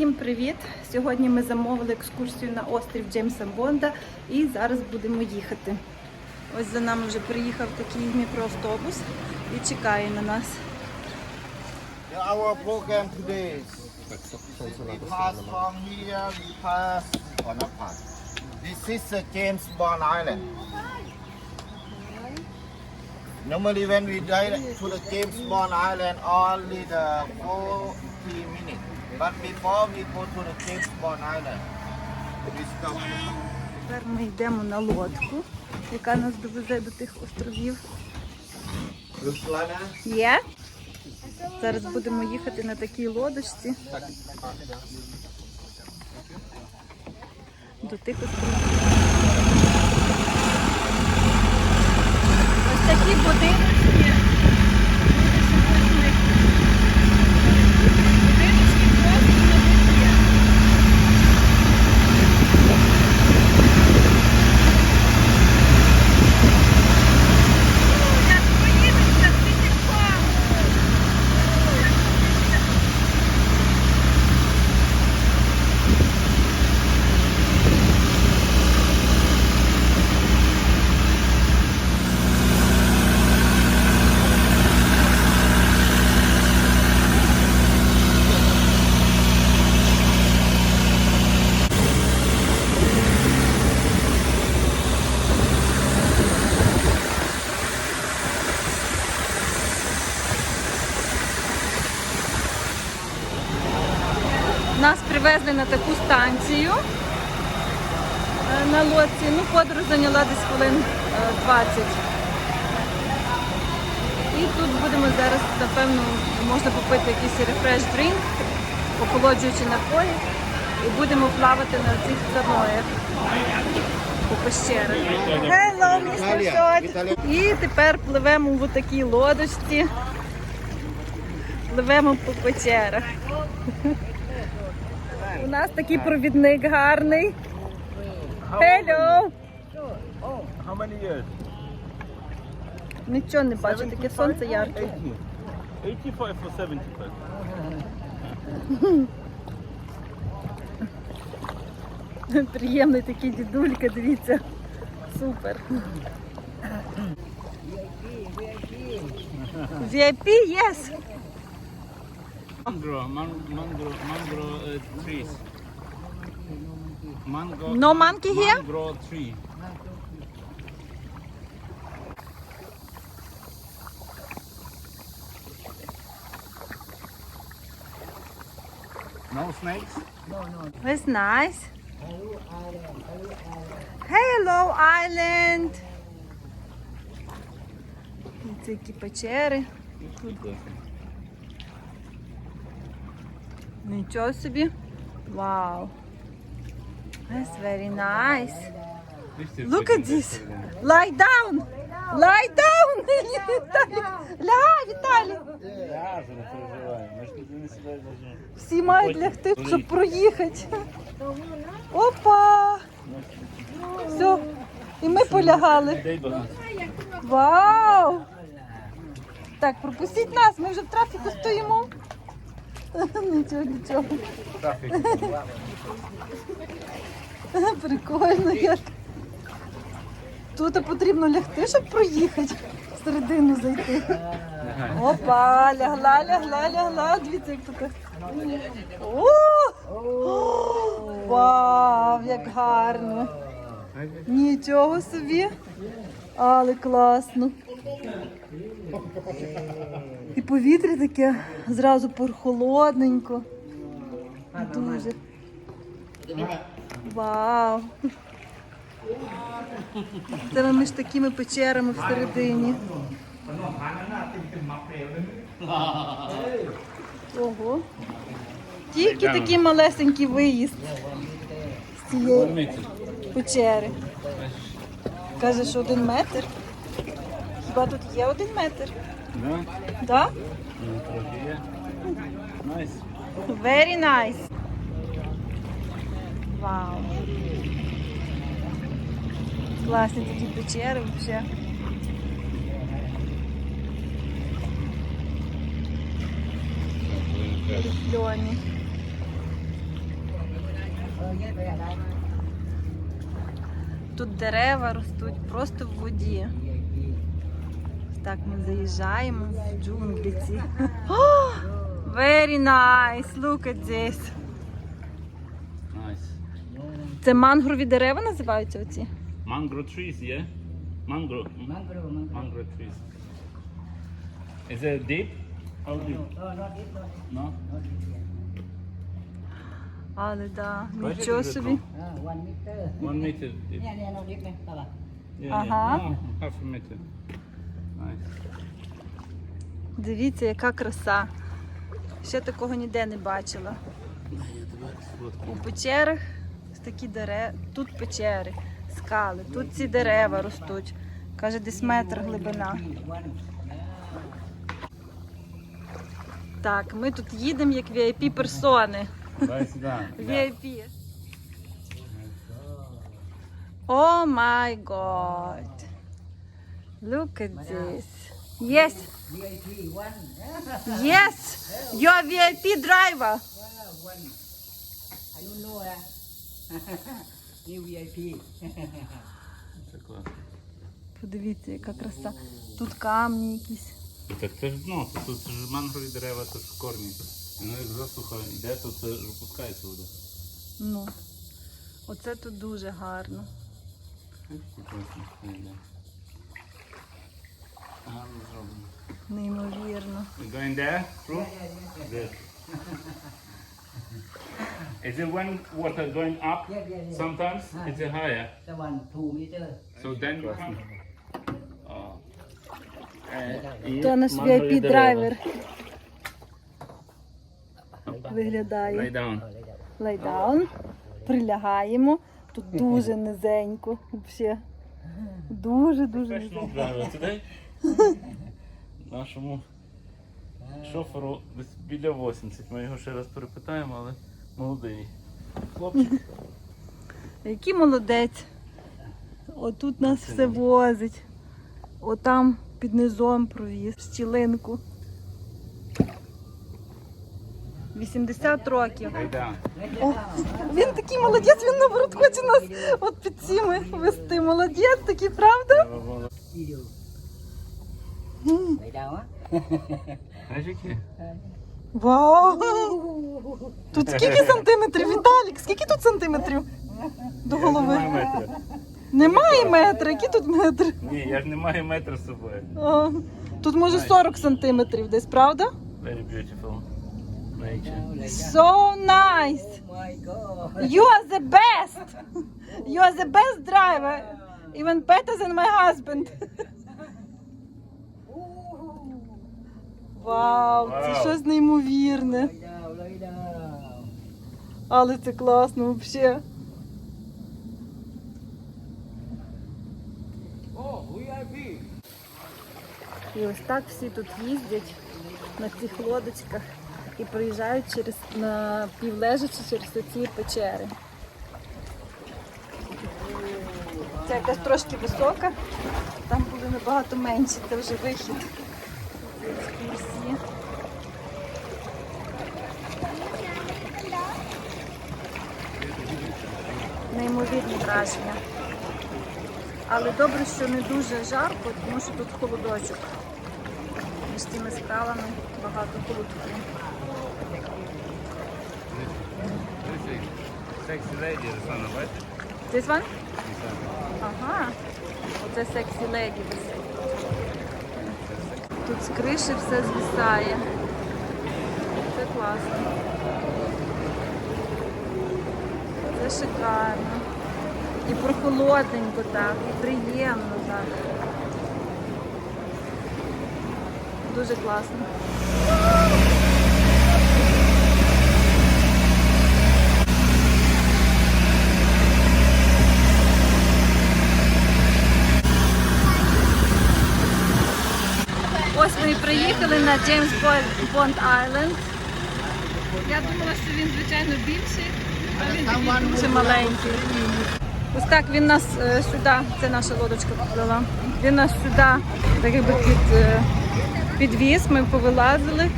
Всім привіт! Сьогодні ми замовили екскурсію на острів Джеймса Бонда і зараз будемо їхати. Ось за нами вже приїхав такий мікроавтобус і чекає на нас. Our program today is we pass from here, we pass or not pass. This is the James Bond Island. Normally when we direct to the James Bond Island only the 40 minutes. But before we go to the James Bond Island, we stop. Тепер ми йдемо на лодку, яка нас довезе до тих островів. Ruslana. Є? Зараз будемо їхати на такій лодочці. До тих островів. Ось такі. Будиночки просто на воді. Як поїдеться тисячком. Нас привезли на таку станцію е, на лодці. Ну, подорож зайняла десь хвилин е, 20. І тут будемо зараз, напевно, можна попити якийсь рефреш дрінк, охолоджуючи напої. І будемо плавати на цих каноях по пещерах. Hello, Mr. Short. І тепер пливемо в такій лодочці. Пливемо по печерах. У нас такий провідник гарний. Hello! How many years? Нічого не бачу, таке сонце ярке. 85 or 75? Приємний такий дідулька, дивіться. Супер. VIP, yes. Mango, man, mango, mango uh, trees. Mango. No monkey here? Mango tree. No snakes? It's nice. Hello, Island. Це які печери. Нічого собі. Вау. That's very nice. Look at this. Lie down. Lie down. Віталій. Ля, Віталій. Я не переживаю. Ми ж тут не даже. Всі мають лягти, щоб проїхати. Опа. Все. І ми полягали. Вау! Так, пропустіть нас, ми вже в трафіку стоїмо. Нічого, нічого. Прикольно як. Тут потрібно лягти, щоб проїхати, всередину зайти. Опа, лягла, лягла, лягла. Дивіться, як тут. Вау, як гарно. Нічого собі. Але класно. І повітря таке зразу прохолодненько. Дуже. Вау. Це між такими печерами всередині. Ого. Тільки такий малесенький виїзд з цієї печери. Каже, що один метр. Хіба тут є один метр? Да? Да? Найс. Very nice. Вау. Класні такі печери взагалі. Рифльоні. Тут дерева ростуть просто в воді. Так, ми заїжджаємо в джунглі ці. О, Very nice! Look at this. Nice. Це мангрові дерева називаються оці? Mango trees, yeah? Mango. Mangrove, mangrove. Mango trees. Is it deep? How deep? No, not not No? not this. Yeah. Але да, нічого собі. Ah, one meter. One meter deep. Yeah, yeah, no deep, eh, Yeah, Ага. No, half a meter. Дивіться, яка краса. Ще такого ніде не бачила. У печерах такі дерева. Тут печери, скали, тут ці дерева ростуть. Каже, десь метр глибина. Так, ми тут їдемо як VIP персони. VIP. О май год. Look at this. Yes, VIP, one. yes, you're VIP driver. One. I don't know, eh. New VIP. Це класно. Подивіться, яка краса. Тут камні якісь. Так це ж дно, тут, тут ж мангрові дерева, тут ж корні. Воно як засуха йде, то це ж опускається вода. Ну, оце тут дуже гарно. Класно все йде. Гарно зроблено. Неймовірно. You going there? Through? Good. Is it when water going up? Yeah, yeah, yeah. Sometimes it's higher. The one, two meter. So then you come. Oh. То наш VIP драйвер виглядає. Lay down. Лайдаун. Прилягаємо. Тут дуже низенько. Взагалі. Дуже дуже Professional низенько. driver today. Нашому шоферу десь біля 80. Ми його ще раз перепитаємо, але молодий. Хлопчик. Який молодець. Отут нас все возить. Отам під низом провіз щілинку. 80 років. О, він такий молодець, він наоборот хоче нас от під цими вести. Молодець такий, правда? Які? Вау! Тут скільки сантиметрів, Віталік? Скільки тут сантиметрів до голови? Я ж не маю метра. Немає метра, які тут метри? Ні, я ж не маю метра з собою. А, Тут може 40 сантиметрів десь, правда? Very beautiful nature. So nice! You are the best! You are the best driver! Even better than my husband. Вау, це щось неймовірне. Але це класно взагалі. І ось так всі тут їздять на цих лодочках і проїжджають через на півлежачі через ці печери. Це якась трошки висока, там були набагато менші, це вже вихід екскурсії. Неймовірні враження. Але добре, що не дуже жарко, тому що тут холодочок. Між тими скалами багато холодку. Sexy lady, Руслана, бачиш? This one? Ага. Оце сексі леді висить. Тут з криші все звисає. Це класно. Це шикарно. І прохолодненько так, і приємно так. Дуже класно. Ось ми і приїхали на Джеймс Бонд Айленд. Я думала, що він, звичайно, більший, а він такий дуже маленький. Ось так він нас е, сюди, це наша лодочка поплила. Він нас сюди так якби під, е, підвіз, ми повилазили,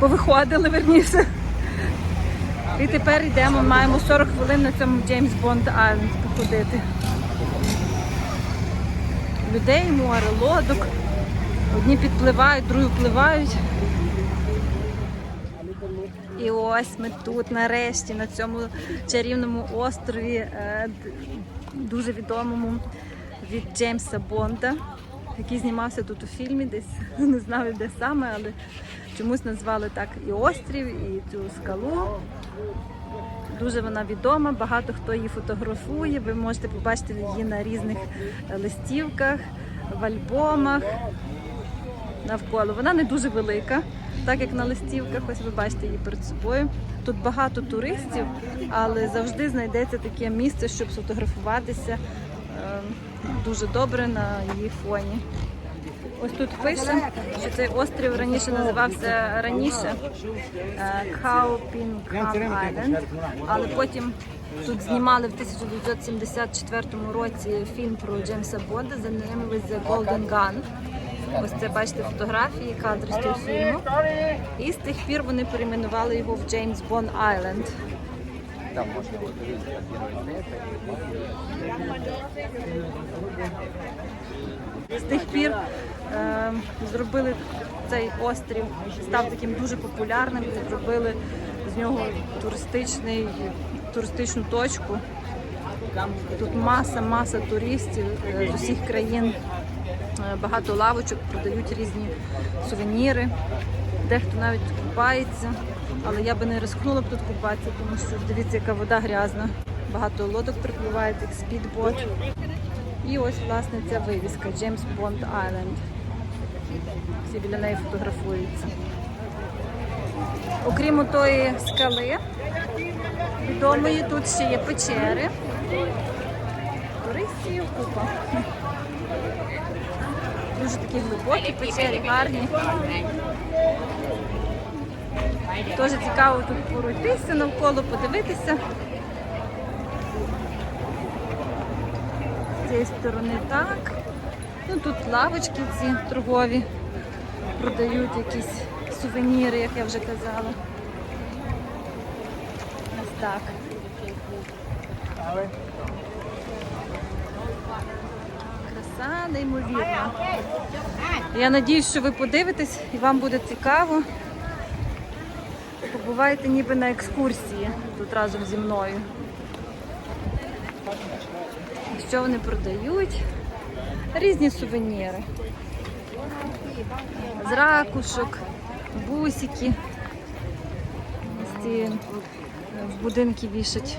повиходили верніше. І тепер йдемо, маємо 40 хвилин на цьому Джеймс Бонд Айленд походити. Людей, море, лодок. Одні підпливають, другі впливають. І ось ми тут нарешті на цьому чарівному острові, е, дуже відомому від Джеймса Бонда, який знімався тут у фільмі, десь не знаю де саме, але чомусь назвали так і острів, і цю скалу. Дуже вона відома, багато хто її фотографує. Ви можете побачити її на різних е, листівках, в альбомах навколо. Вона не дуже велика, так як на листівках. Ось ви бачите її перед собою. Тут багато туристів, але завжди знайдеться таке місце, щоб сфотографуватися е, дуже добре на її фоні. Ось тут пише, що цей острів раніше називався раніше Каупінкам Айленд, але потім тут знімали в 1974 році фільм про Джеймса Бонда за ним The Golden Gun. Ось це бачите фотографії, кадри з того фільму. І з тих пір вони перейменували його в Джеймс Бон Айленд. Там можна З тих пір е, зробили цей острів, став таким дуже популярним і зробили з нього туристичний, туристичну точку. Тут маса, маса туристів е, з усіх країн. Е, Багато лавочок продають різні сувеніри. Дехто навіть купається, але я би не рискнула б тут купатися, тому що дивіться, яка вода грязна. Багато лодок припливають, як спідбот. І ось власне ця вивіска James Bond Island. Всі біля неї фотографуються. Окрім тої скали відомої, тут ще є печери. Туристів купа. Дуже такі глибокі печері, гарні. Дуже цікаво тут пройтися навколо, подивитися. З цієї сторони так. Ну тут лавочки ці торгові продають якісь сувеніри, як я вже казала. Ось так. Краса неймовірна. Я надіюсь, що ви подивитесь і вам буде цікаво. Побувайте ніби на екскурсії тут разом зі мною. Що вони продають? Різні сувеніри. З ракушок, бусики. Ці в будинки вішать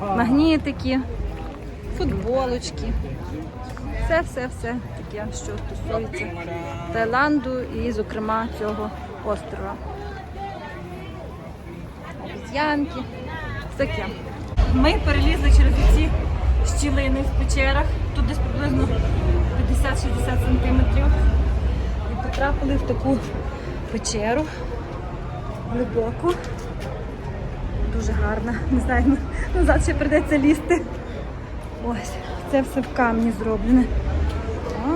магнітики, футболочки. Все, все, все таке, що стосується Таїланду і, зокрема, цього острова. Обіз'янки, таке. Ми перелізли через ці щілини в печерах, тут десь приблизно 50-60 сантиметрів. І потрапили в таку печеру глибоку. Дуже гарна. Не знаю, назад ще прийдеться лізти. Ось, це все в камні зроблене. О,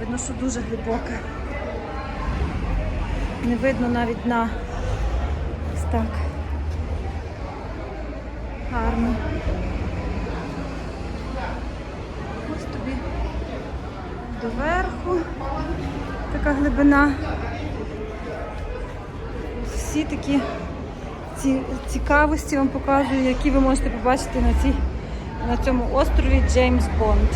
видно, що дуже глибоке. Не видно навіть дна. Ось так. Гарно. Ось тобі доверху така глибина. Всі такі ці цікавості вам показую, які ви можете побачити на, цій, на цьому острові Джеймс Бонд.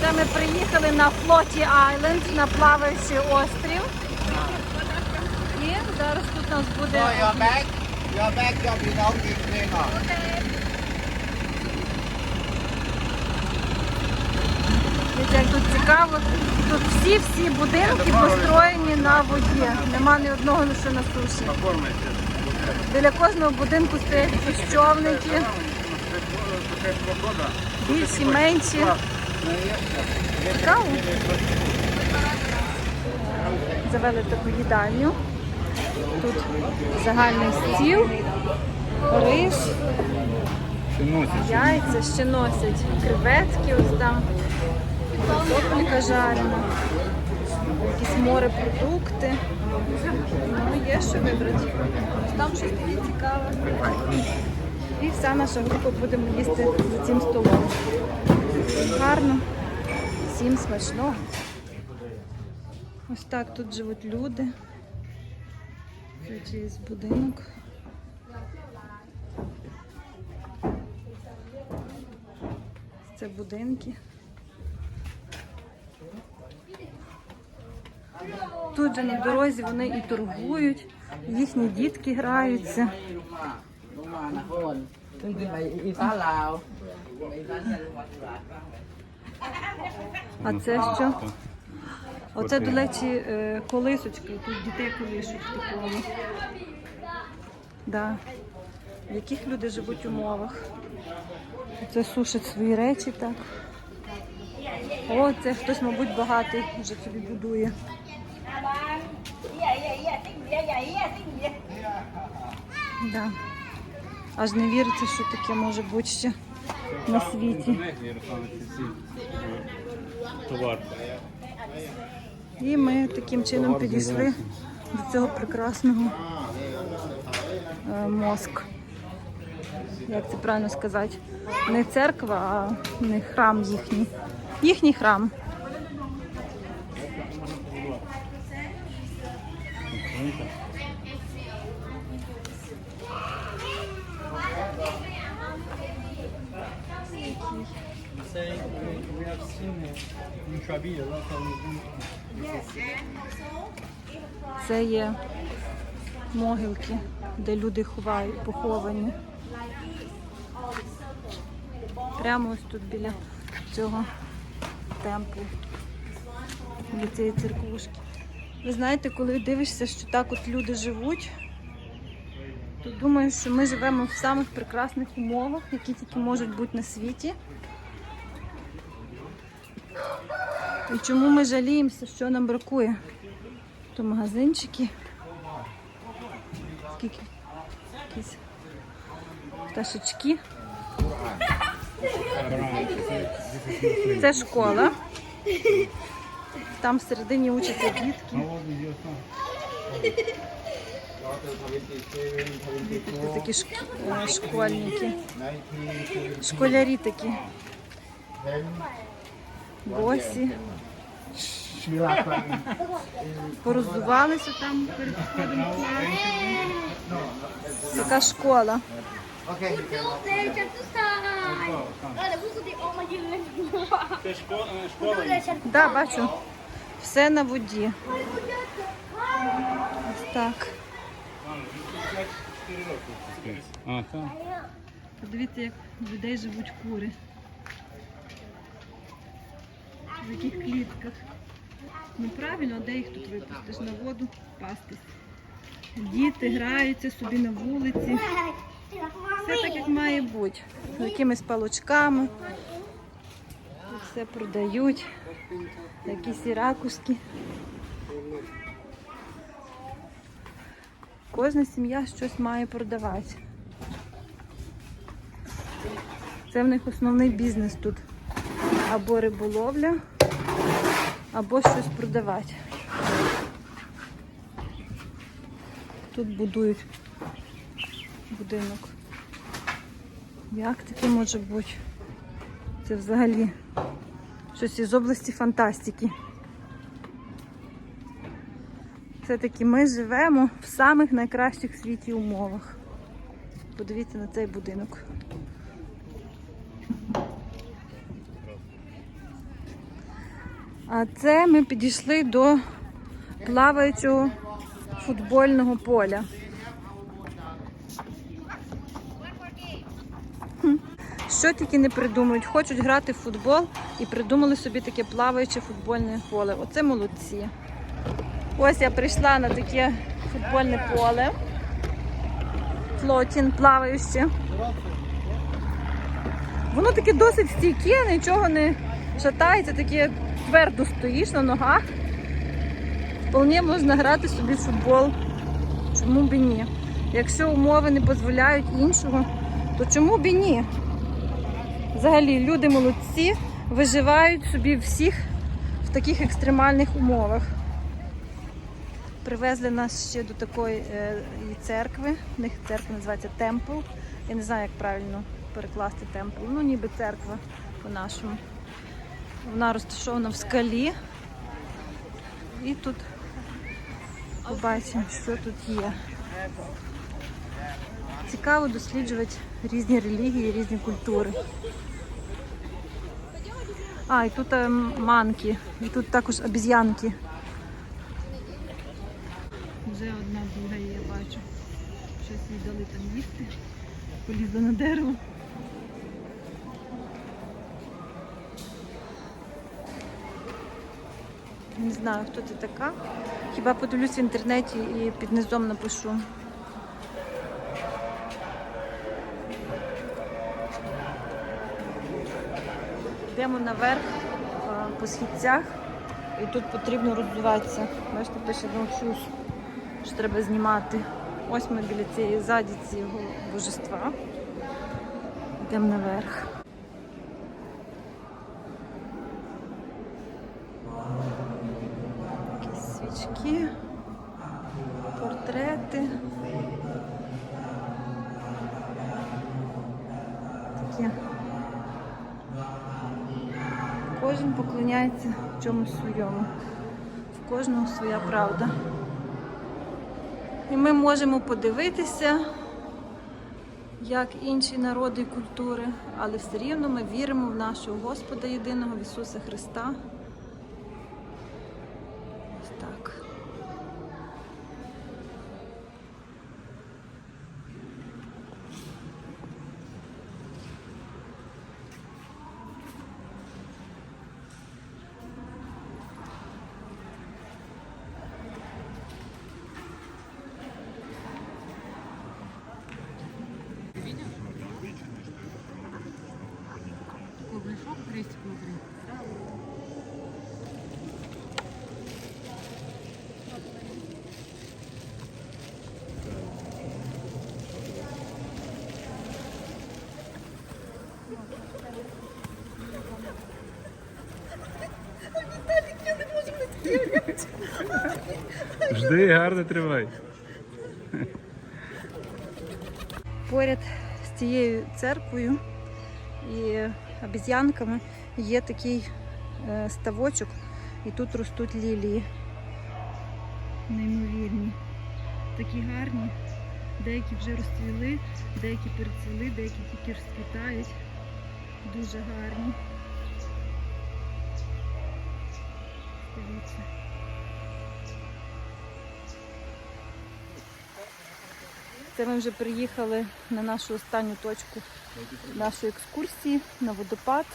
Це ми приїхали на Флоті Айленд, на плаваючий острів. І зараз тут у нас буде. Your bag, your bag will як тут цікаво. Тут всі-всі будинки построєні на воді. Нема ні одного лише на суші. Біля кожного будинку стоять якісь човники. Більші, менші. Цікаво. Завели таку їдальню. Тут загальний стіл, рис, Яйця ще носять. Креветки ось там. Картопелька жарена. Якісь морепродукти. Ну, є що вибрати. Там щось таке цікаве. І вся наша група будемо їсти за цим столом. Гарно. Всім смачного. Ось так тут живуть люди. Це чиїсь будинок. Це будинки. Тут же на дорозі вони і торгують, їхні дітки граються. А це що? Оце, до речі, е, колисочки. Тут дітей колишуть в. Да. В яких люди живуть умовах. Це сушать свої речі так. О, це хтось, мабуть, багатий вже собі будує. Да. Аж не віриться, що таке може бути ще на світі. Товар. І ми таким чином підійшли до цього прекрасного е, мозк. Як це правильно сказати? Не церква, а не храм їхній. Їхній храм. Це є могилки, де люди ховають, поховані. Прямо ось тут біля цього темплу, біля цієї церквушки. Ви знаєте, коли дивишся, що так от люди живуть, то думаєш, що ми живемо в самих прекрасних умовах, які тільки можуть бути на світі. І чому ми жаліємося, що нам бракує? То магазинчики. Скільки? Якісь пташечки. Це школа. Там всередині учаться дітки. Це такі школьники. Школярі такі босі. Порозувалися там перед входом. Така школа. Це е, школа? Так, бачу. Все на воді. Ось так. Подивіться, як людей живуть кури. В яких клітках. Ну правильно, а де їх тут випустиш? На воду пастись. Діти граються собі на вулиці. Все так, як має бути. З якимись палочками. Все продають. Якісь і ракушки. Кожна сім'я щось має продавати. Це в них основний бізнес тут. Або риболовля, або щось продавати. Тут будують будинок. Як таке може бути? Це взагалі щось із області фантастики. Все-таки ми живемо в самих найкращих в світі умовах. Подивіться на цей будинок. А це ми підійшли до плаваючого футбольного поля. Що тільки не придумують. Хочуть грати в футбол і придумали собі таке плаваюче футбольне поле. Оце молодці. Ось я прийшла на таке футбольне поле. Флотін плаваюче. Воно таке досить стійке, нічого не шатається, таке твердо стоїш на ногах. Вполне можна грати собі в футбол. Чому б і ні? Якщо умови не дозволяють іншого, то чому б і ні? Взагалі, люди молодці, виживають собі всіх в таких екстремальних умовах. Привезли нас ще до такої е, церкви. В них церква називається Темпл. Я не знаю, як правильно перекласти темпл. Ну, ніби церква по-нашому. Вона розташована в скалі. І тут побачимо, що тут є. Цікаво досліджувати різні релігії, різні культури. А, і тут е, манки, і тут також обіз'янки. Вже одна друга є, бачу. Щось їй дали там їсти. Полізла на дерево. Не знаю, хто ти така. Хіба подивлюсь в інтернеті і під низом напишу. Йдемо наверх е, по східцях і тут потрібно роздуватися. Бачите, пише no shoes, що треба знімати. Ось ми біля цієї ззаді цього божества. Йдемо наверх. Якісь свічки, портрети. Такі. Кожен поклоняється чомусь своєму. В кожного своя правда. І ми можемо подивитися, як інші народи і культури, але все рівно ми віримо в нашого Господа єдиного в Ісуса Христа. Ось так. Жди, гарно тримай. Поряд з цією церквою і обіз'янками є такий е, ставочок, і тут ростуть лілії. Неймовірні. Такі гарні. Деякі вже розцвіли, деякі перецвіли, деякі тільки розквітають. Дуже гарні. Дивіться. Це ми вже приїхали на нашу останню точку нашої екскурсії на водопад.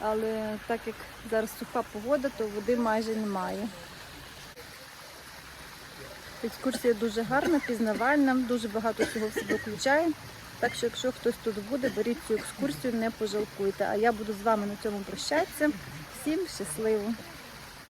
Але так як зараз суха погода, то води майже немає. Екскурсія дуже гарна, пізнавальна, дуже багато всього в себе включає. Так що, якщо хтось тут буде, беріть цю екскурсію, не пожалкуйте. А я буду з вами на цьому прощатися. Всім щасливо!